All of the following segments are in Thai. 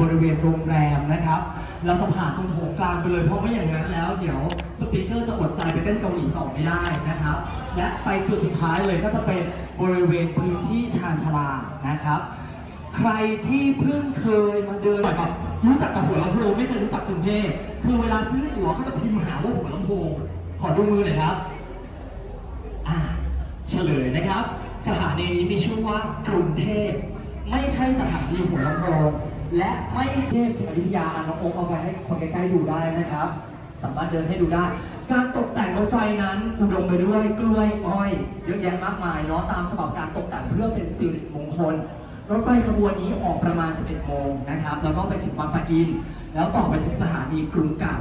บริเวณโรงแรมนะครับ เราจะผ่านตรงโถงกลางไปเลยเพราะไม่อย่างนั้นแล้ว เดี๋ยวสปีกเกอร์จะอดใจไปเต้นเกาหลีต่อไม่ได้นะครับ และไปจุดสุดท้ายเลยก็จะเป็นบริเวณพื้นที่ชานชาลานะครับ ใครที่เพิ่งเคยมาเดินแบบรู้จักแต่หัวลำโพงไม่เคยรู้จักกรุงเทพคือเวลาซื้อตั๋วก็จะพิมพ์หาว่าหัวลำโพงขอดูมือหน่อยครับอ่าเฉลยนะครับ สถานีนี้มีชื่อว่ากรุงเทพไม่ใช่สถานีหัวลำโพง และไม่เทพอยุธยาน้องโอ๊คเอาไปให้คนใกล้ๆดูได้นะครับ สามารถเดินให้ดูได้ การตกแต่งรถไฟนั้นอุดมไปด้วยกล้วยอ้อยเยอะแยะมากมายเนาะตามฉบับการตกแต่งเพื่อเป็นสิริมงคลรถไฟขบวนนี้ออกประมาณ 11 โมงนะครับ แล้วก็ไปถึงบางปะอิน แล้วต่อไปถึงสถานีกรุงเก่า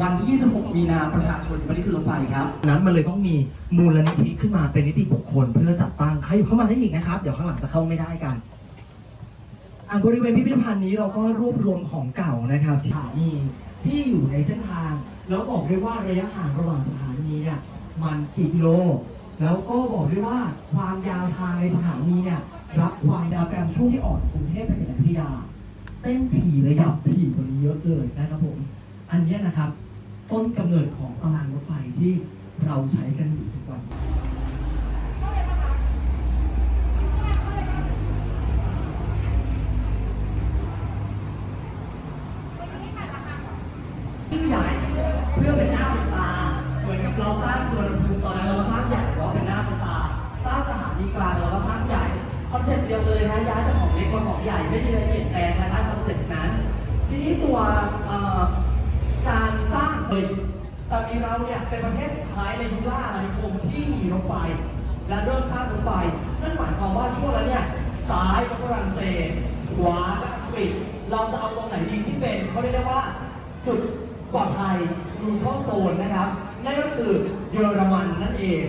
วันที่ 26 มีนาประชาชนไม่ได้ขึ้นรถไฟครับ นั้นมันเลยต้องมีมูลนิธิขึ้นมาเป็นนิติบุคคลเพื่อจัดตั้ง ใครเข้ามาได้อีกนะครับ เดี๋ยวข้างหลังจะเข้าไม่ได้กัน อ่าบริเวณพิพิธภัณฑ์นี้เราก็รวบรวมของเก่านะครับสถานีที่อยู่ในเส้นทาง แล้วบอกได้ว่าระยะห่างระหว่างสถานีเนี่ยมันกี่กิโล แล้วก็บอกได้ว่าความยาวทางในสถานีเนี่ยรับความยาวแกรมช่วงที่ออกจากกรุงเทพไปถึงอยุธยา เส้นถี่ระยับถี่กว่านี้เยอะเลยนะครับผม อันเนี้ยนะครับ ต้นกำเนิดของตารางรถไฟที่เราใช้กันอยู่ทุกวัน นีกลางเราก็สร้างใหญ่คอนเซ็ปต์เดียวเลยนะย้ายจากของเล็กมาของใหญ่ไม่มีอะไรเปลี่ยนแปลงนะคอนเซ็ปต์นั้น ทีนี้ตัวการสร้างเลยแต่มีเราเนี่ยเป็นประเทศสุดท้ายในยุคล่าอาณานิคมที่มีรถไฟและเริ่มสร้างรถไฟนั่นหมายความว่าช่วงนั้นเนี่ยซ้ายก็ฝรั่งเศสขวาก็อังกฤษเราจะเอาตรงไหนดีที่เป็นเขาเรียกได้ว่าจุดปลอดภัยดูเข้าโซนนะครับนั่นก็คือเยอรมันนั่นเอง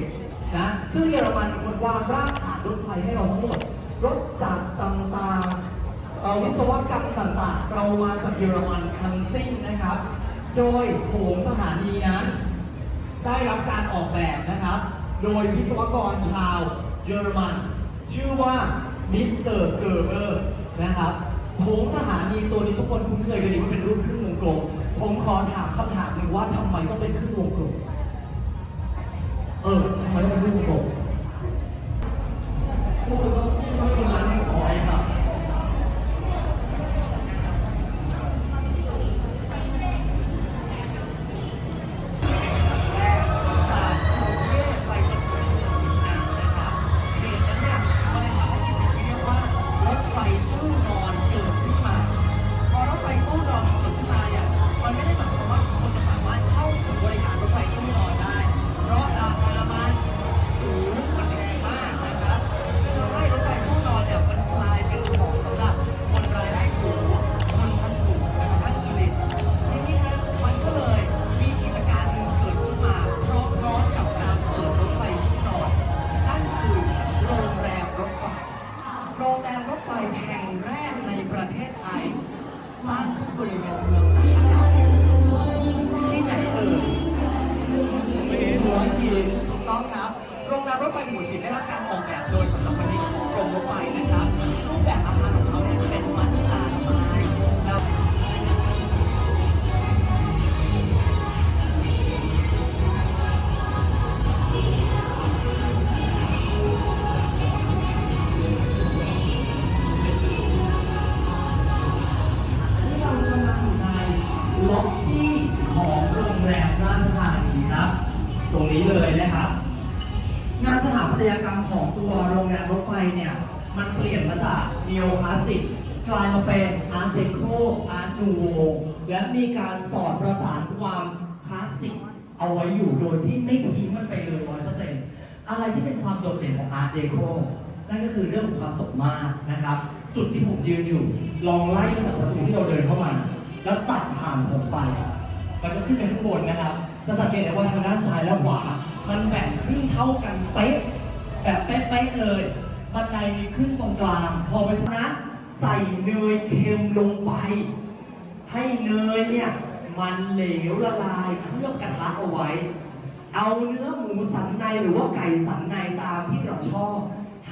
นะซึ่งเยอรมันมันวางรากฐานรถไฟให้เราทั้งหมด รถจากรต่างๆวิศวกรรมต่างๆ เรามาจากเยอรมันทั้งสิ้นนะครับ โดยโถงสถานีนั้น ได้รับการออกแบบนะครับ โดยวิศวกรชาวเยอรมัน ชื่อว่ามิสเตอร์เกอร์เบอร์นะครับโถงสถานีตัวนี้ทุกคนคุ้นเคยกันดีว่าเป็นรูปครึ่งวงกลมผมขอถามคำถามหนึ่งว่าทำไมต้องเป็นครึ่งวงกลมเออ ทำไมต้ รงแรมรถไฟเนี่ย มันเปลี่ยนมาจากน e โอคลาสสิกกลายมาเป็นอาร์ตเดโคอาร์ตนูโวและมีการสอดประสานความคลาสสิกเอาไว้อยู่โดยที่ไม่ทิ้งมันไปเลยร้อยเปอร์เซ็นต์อะไรที่เป็นความโดดเด่นของอาร์ตเดโคนั่นก็คือเรื่องของความสดมากนะครับ จุดที่ผมยืนอยู่ ลองไล่มาจากประตูที่เราเดินเข้ามา แล้วตัดผ่านผมไปมันก็ขึ้นไปข้างบนนะครับจะสังเกตได้ว่าทางด้านซ้ายและขวา มันแบ่งครึ่งเท่ากันเป๊ะ แบบเป๊ะๆเลยบันไดมีครึ่งตรงกลาง พอไปทางนั้นใส่เนยเค็มลงไป ให้เนยเนี่ยมันเหลวละลายเคลือบกระทะเอาไว้ เอาเนื้อหมูสันในหรือว่าไก่สันในตามที่เราชอบ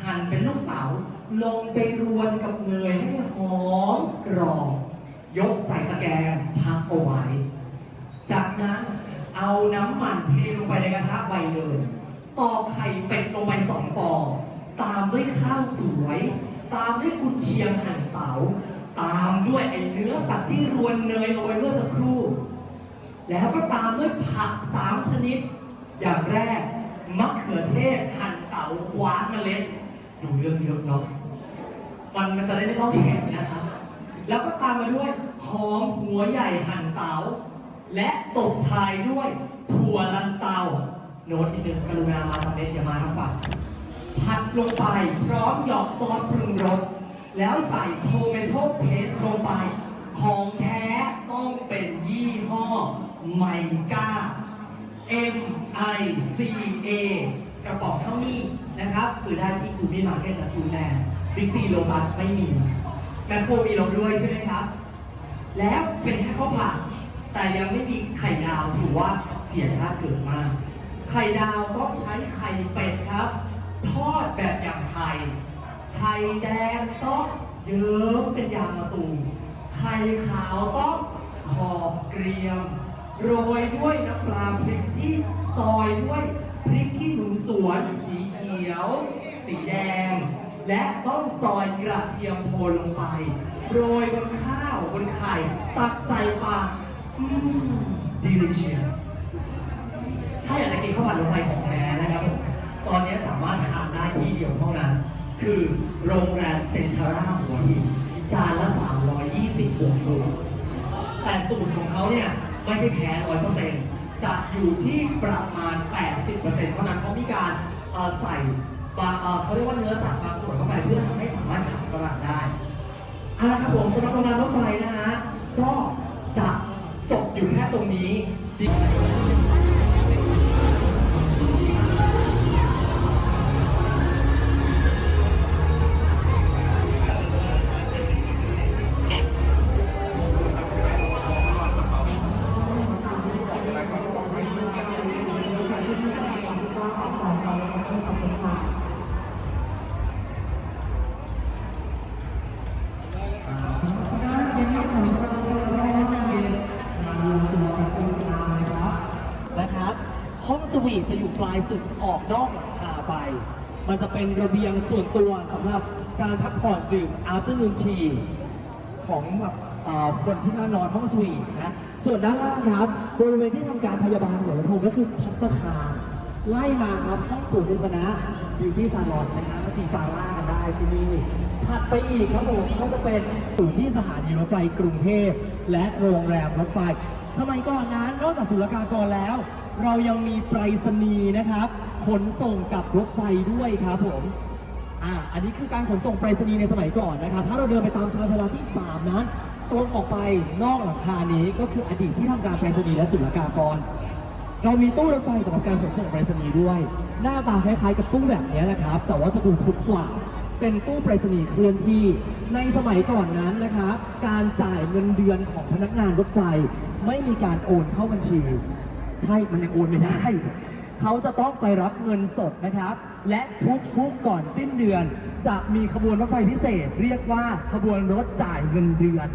หั่นเป็นลูกเต๋าลงไปรวนกับเนยให้หอมกรอบ ยกใส่ตะแกรงพักเอาไว้ จากนั้นเอาน้ำมันเทลงไปในกระทะใบเดิน ตอกไข่เป็ดลงไปสองฟอง ตามด้วยข้าวสวย ตามด้วยกุนเชียงหั่นเตาตามด้วยไอ้เนื้อสัตว์ที่รวนเนยเอาไว้เมื่อสักครู่ แล้วก็ตามด้วยผักสามชนิด อย่างแรกมะเขือเทศหั่นเตาคว้านเมล็ดดูเรื่องเยอะเนาะมันมันจะได้ไม่ต้องแฉะนะครับแล้วก็ตามมาด้วยหอมหัวใหญ่หั่นเตาและตบท้ายด้วยถั่วลันเตา โน้ตนิดนึงกรุณามาทำเน็ตอย่ามาทางฝั่งผัดลงไปพร้อมหยอกซอสปรุงรสแล้วใส่โทเมโต้เพสลงไป ของแท้ต้องเป็นยี่ห้อไมก้า M I C A กระป๋องเท่านี้นะครับซื้อได้ที่กูมี่มาร์เก็ตและทูแลนด์บิ๊กซีโลตัสไม่มีแมคโครมีลงด้วยใช่ไหมครับ แล้วเป็นแค่ข้าวผัดแต่ยังไม่มีไข่ดาวถือว่าเสียชาติเกิดมาก ไข่ดาวต้องใช้ไข่เป็ดครับ ทอดแบบอย่างไทย ไข่แดงต้องเยิ้มเป็นยางมะตูมไข่ขาวต้องขอบเกรียม โรยด้วยน้ำปลาพริกที่ซอยด้วยพริกขี้หนูสวนสีเขียว สีแดง และต้องซอยกระเทียมโทนลงไป โรยบนข้าวบนไข่ ตักใส่ปากอืม delicious ถ้าอยากจะกินข้าวผัดรถไฟของแท้นะครับผมตอนนี้สามารถทานได้ที่เดียวเท่านั้น คือโรงแรมเซ็นทราหัวหินจานละ 320บวกบวแต่สูตรของเขาเนี่ยไม่ใช่แท้ร้อยเปอร์เซ็นต์จะอยู่ที่ประมาณ 80%เท่านั้นเพราะมีการใส่บางเขาเรียกว่าเนื้อสัตว์บางส่วนเข้าไปเพื่อทำให้สามารถขับฝรั่งได้เอาละครับผมสำหรับโรงแรมรถไฟนะฮะก็จะจบอยู่แค่ตรงนี้ วีทจะอยู่ปลายสุดออกนอกหลังคาไป มันจะเป็นระเบียงส่วนตัวสำหรับการพักผ่อนดื่ม afternoon tea ของแบบเอ่อคนที่มานอนห้องสวีทนะส่วนด้านล่างครับบริเวณที่ทำการพยาบาลหัวลำโพงก็คือพัตตาคารไล่มาครับห้องตรวจดูคณะบิวตี้ซาลอนนะครับก็ตีฟาร่ากันได้ที่นี่ถัดไปอีกครับผมก็จะเป็นอยู่ที่สถานีรถไฟกรุงเทพและโรงแรมรถไฟ สมัยก่อนนั้นนอกจากศุลกากรแล้ว เรายังมีไปรษณีย์นะครับขนส่งกับรถไฟด้วยครับผมอ่าอันนี้คือการขนส่งไปรษณีย์ในสมัยก่อนนะครับ ถ้าเราเดินไปตามชานชาลาที่ 3 นั้นตรงออกไปนอกหลังคานี้ก็คืออดีตที่ทำการไปรษณีย์และศุลกากร เรามีตู้รถไฟสำหรับการขนส่งไปรษณีย์ด้วย หน้าตาคล้ายๆกับตู้แบบนี้แหละครับ แต่ว่าจะดูทุกกว่าเป็นตู้ไปรษณีย์เคลื่อนที่ ในสมัยก่อนนั้นนะครับการจ่ายเงินเดือนของพนักงานรถไฟ ไม่มีการโอนเข้าบัญชี ใช่มันยังโอนไม่ได้ เขาจะต้องไปรับเงินสดนะครับ และทุกๆก่อนสิ้นเดือน จะมีขบวนรถไฟพิเศษ เรียกว่าขบวนรถจ่ายเงินเดือน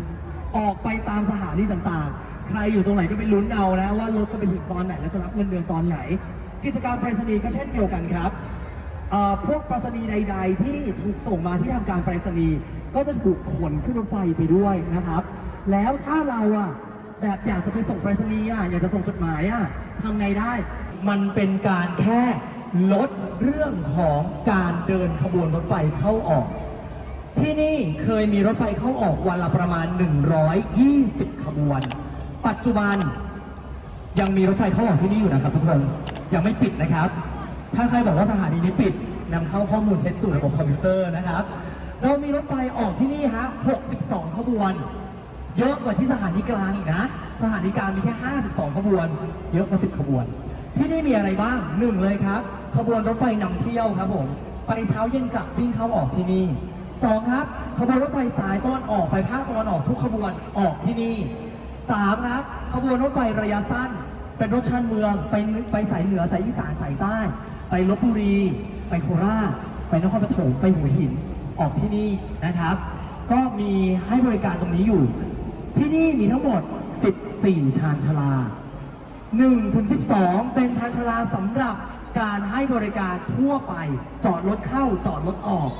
ออกไปตามสถานีต่างๆ ใครอยู่ตรงไหนก็ไปลุ้นเอานะว่ารถจะไปถึงตอนไหน และจะรับเงินเดือนตอนไหน กิจการไปรษณีย์ก็เช่นเดียวกันครับพวกไปรษณีย์ใด ๆ ที่ถูกส่งมาที่ทำการไปรษณีย์ก็จะถูกขนขึ้นรถไฟไปด้วยนะครับ แล้วถ้าเราอะ แบบอยากจะไปส่งไปรษณีย์อะอยากจะส่งจดหมายอะทำไงได้ มันเป็นการแค่ลดเรื่องของการเดินขบวนรถไฟเข้าออก ที่นี่เคยมีรถไฟเข้าออกวันละประมาณ 120 ขบวน ปัจจุบันยังมีรถไฟเข้าออกที่นี่อยู่นะครับทุกคนยังไม่ปิดนะครับ ถ้าใครบอกว่าสถานีนี้ปิดนำเข้าข้อมูลเท็จสู่ระบบคอมพิวเตอร์นะครับ เรามีรถไฟออกที่นี่ฮะ 62 ขบวน เยอะกว่าที่สถานีกลางอีกนะ สถานีกลางมีแค่ 52 ขบวน เยอะกว่า 10 ขบวน ที่นี่มีอะไรบ้างหนึ่งเลยครับ ขบวนรถไฟนำเที่ยวครับผมไปเช้าเย็นกลับวิ่งเข้าออกที่นี่สองครับ ขบวนรถไฟสายตะวันออกไปภาคตะวันออกทุกขบวนออกที่นี่สามครับ ขบวนรถไฟระยะสั้น เป็นรถชานเมืองไปไปสายเหนือสายอีสานสายใต้ ไปลบบุรี ไปโคราชไปนครปฐมไปหัวหินออกที่นี่นะครับ ก็มีให้บริการตรงนี้อยู่ ที่นี่มีทั้งหมด 14 ชานชาลา1ถึง12 เป็นชานชาลาสำหรับการให้บริการทั่วไป จอดรถเข้าจอดรถออก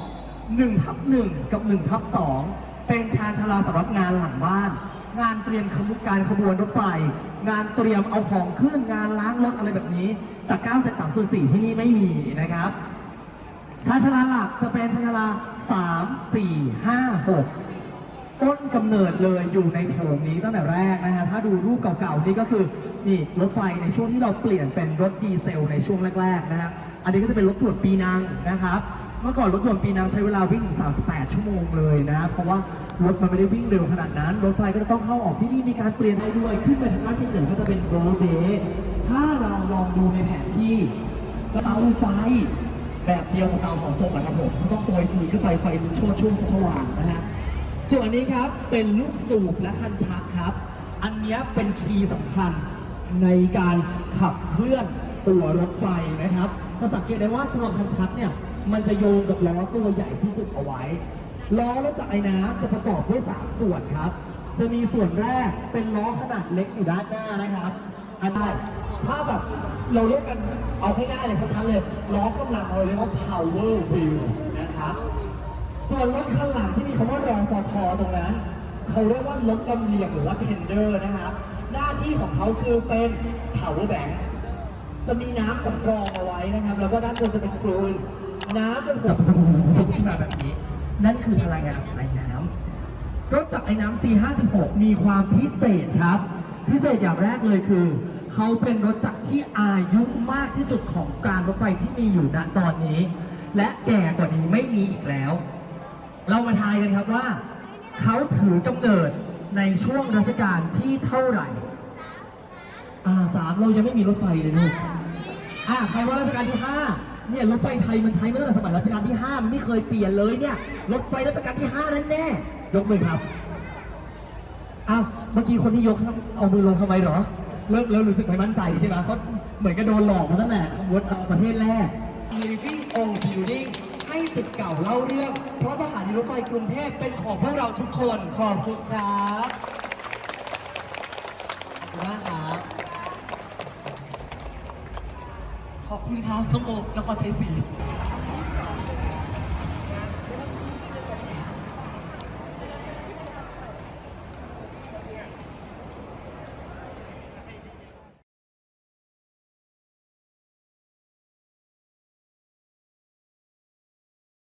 1ทับ1กับ1ทับ2เป็นชานชาลาสำหรับงานหลังบ้าน งานเตรียมขบวนการขบวนรถไฟ งานเตรียมเอาของขึ้นงานล้างรถอะไรแบบนี้ แต่9เซต3ส่วน4ที่นี่ไม่มีนะครับชาชาลาหลักจะเป็นชาชาลาสามสี่ห้าหก ต้นกำเนิดเลยอยู่ในโถงนี้ตั้งแต่แรกนะฮะถ้าดูรูปเก่าๆนี่ก็คือนี่รถไฟในช่วงที่เราเปลี่ยนเป็นรถดีเซลในช่วงแรกๆนะครับอันนี้ก็จะเป็นรถด่วนปีนังนะครับเมื่อก่อนรถด่วนปีนังใช้เวลาวิ่งถึง38 ชั่วโมงเลยนะ เพราะว่ารถมันไม่ได้วิ่งเร็วขนาดนั้น รถไฟก็จะต้องเข้าออกที่นี่มีการเปลี่ยนให้ด้วยขึ้นไปทางด้านที่หนึ่งก็จะเป็นโรลเดถ้าเราลองดูในแผนที่เตาไฟแบบเดียวกับเตาเผาศพนะครับผมต้องโปรยฟืนขึ้นไปไฟมันโชดช่วงชัชวานนะฮะ ส่วนนี้ครับเป็นลูกสูบและคันชักครับ อันนี้เป็นคีย์สำคัญในการขับเคลื่อนตัวรถไฟนะครับจะสังเกตได้ว่าตัวคันชักเนี่ยมันจะโยงกับล้อตัวใหญ่ที่สุดเอาไว้ล้อรถจักรไอ้น้ำจะประกอบด้วยสามส่วนครับ จะมีส่วนแรกเป็นล้อขนาดเล็กอยู่ด้านหน้านะครับอันได้ถ้าแบบเราเรียกกันเอาง่ายเลยชัดๆเลยล้อกำลังเราเรียกว่า power wheel นะครับ ส่วนรถข้างหลังที่มีคำว่ารองฟอทอตรงนั้น เขาเรียกว่ารถลำเลียงหรือว่า tender นะครับ หน้าที่ของเขาคือเป็น power bank จะมีน้ำสำรองเอาไว้นะครับ แล้วก็ด้านบนจะเป็นฟลูนน้ำจะผมขึ้นมาแบบนี้ นั่นคือพลังงานของไอ้น้ำรถจักรไอ้น้ำ C56 มีความพิเศษครับ พิเศษอย่างแรกเลยคือ เขาเป็นรถจักรที่อายุมากที่สุดของการรถไฟที่มีอยู่ณตอนนี้ และแก่กว่านี้ไม่มีอีกแล้ว เรามาทายกันครับว่า เขาถือกำเนิดในช่วงรัชกาลที่เท่าไหร่ อ่าสามเรายังไม่มีรถไฟเลยลูกอ่าใครว่ารัชกาลที่ห้าเนี่ยรถไฟไทยมันใช้มาตั้งแต่สมัยรัชกาลที่ห้ามันไม่เคยเปลี่ยนเลยเนี่ยรถไฟรัชกาลที่ห้านั่นแน่ยกมือครับอ้าวเมื่อกี้คนที่ยกเอามือลงทำไมหรอเริ่มเริ่มรู้สึกไม่มั่นใจใช่ไหมเพราะเหมือนกับโดนหลอกมาตั้งแต่ขบวนเอ่อประเทศแรก ตึกเก่าเล่าเรื่อง เพราะสถานีรถไฟกรุงเทพเป็นของพวกเราทุกคนขอบคุณครับขอบคุณมากครับขอบคุณครับส้มโอนครชัยศรี